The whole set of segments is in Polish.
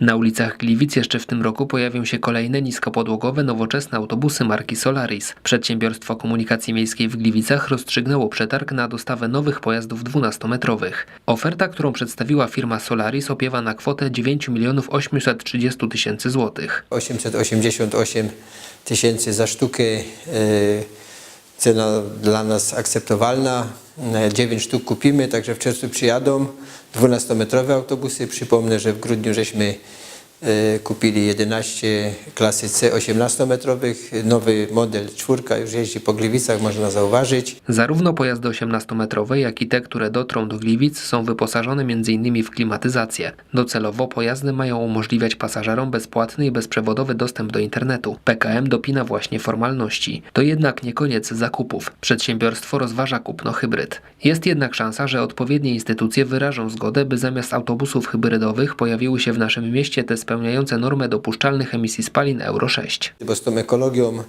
Na ulicach Gliwic jeszcze w tym roku pojawią się kolejne niskopodłogowe, nowoczesne autobusy marki Solaris. Przedsiębiorstwo Komunikacji Miejskiej w Gliwicach rozstrzygnęło przetarg na dostawę nowych pojazdów 12-metrowych. Oferta, którą przedstawiła firma Solaris opiewa na kwotę 9 milionów 830 tysięcy złotych. 888 tysięcy za sztukę. e, Cena dla nas akceptowalna. 9 sztuk kupimy, także w czerwcu przyjadą 12-metrowe autobusy. Przypomnę, że w grudniu żeśmy e, kupili 11 klasy C 18-metrowych. Nowy model czwórka już jeździ po Gliwicach, można zauważyć. Zarówno pojazdy 18-metrowe, jak i te, które dotrą do Gliwic są wyposażone m.in. w klimatyzację. Docelowo pojazdy mają umożliwiać pasażerom bezpłatny i bezprzewodowy dostęp do internetu. PKM dopina właśnie formalności. To jednak nie koniec zakupów. Przedsiębiorstwo rozważa kupno hybryd. Jest jednak szansa, że odpowiednie instytucje wyrażą zgodę, by zamiast autobusów hybrydowych pojawiły się w naszym mieście te spełniające normę dopuszczalnych emisji spalin Euro 6. bo z tą ekologią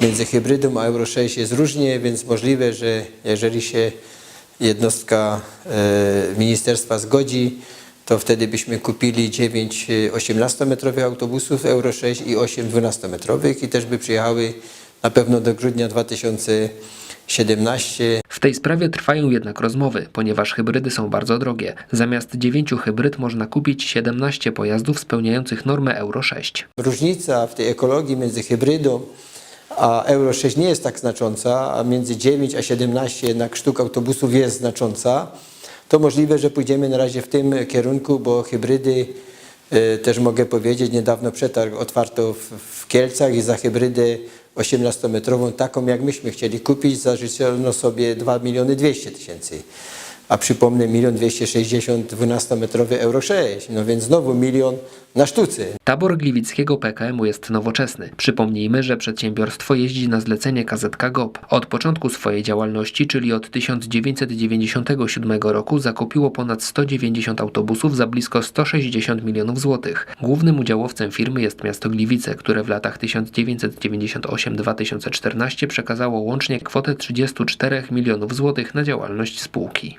między hybrydą a Euro 6 jest różnie, więc możliwe, że jeżeli się jednostka e, ministerstwa zgodzi, to wtedy byśmy kupili 9 18-metrowych autobusów Euro 6 i 8 12-metrowych i też by przyjechały na pewno do grudnia 2017. W tej sprawie trwają jednak rozmowy, ponieważ hybrydy są bardzo drogie. Zamiast 9 hybryd można kupić 17 pojazdów spełniających normę Euro 6. Różnica w tej ekologii między hybrydą a Euro 6 nie jest tak znacząca, a między 9 a 17 jednak sztuk autobusów jest znacząca, to możliwe, że pójdziemy na razie w tym kierunku, bo hybrydy, e, też mogę powiedzieć, niedawno przetarg otwarto w, w Kielcach i za hybrydę 18-metrową, taką jak myśmy chcieli kupić, zażyczono sobie 2 miliony 200 tysięcy. A przypomnę, milion 260 12-metrowy Euro 6, no więc znowu milion na sztuce. Tabor gliwickiego PKM-u jest nowoczesny. Przypomnijmy, że przedsiębiorstwo jeździ na zlecenie KZK GOP. Od początku swojej działalności, czyli od 1997 roku, zakupiło ponad 190 autobusów za blisko 160 milionów złotych. Głównym udziałowcem firmy jest miasto Gliwice, które w latach 1998-2014 przekazało łącznie kwotę 34 milionów złotych na działalność spółki.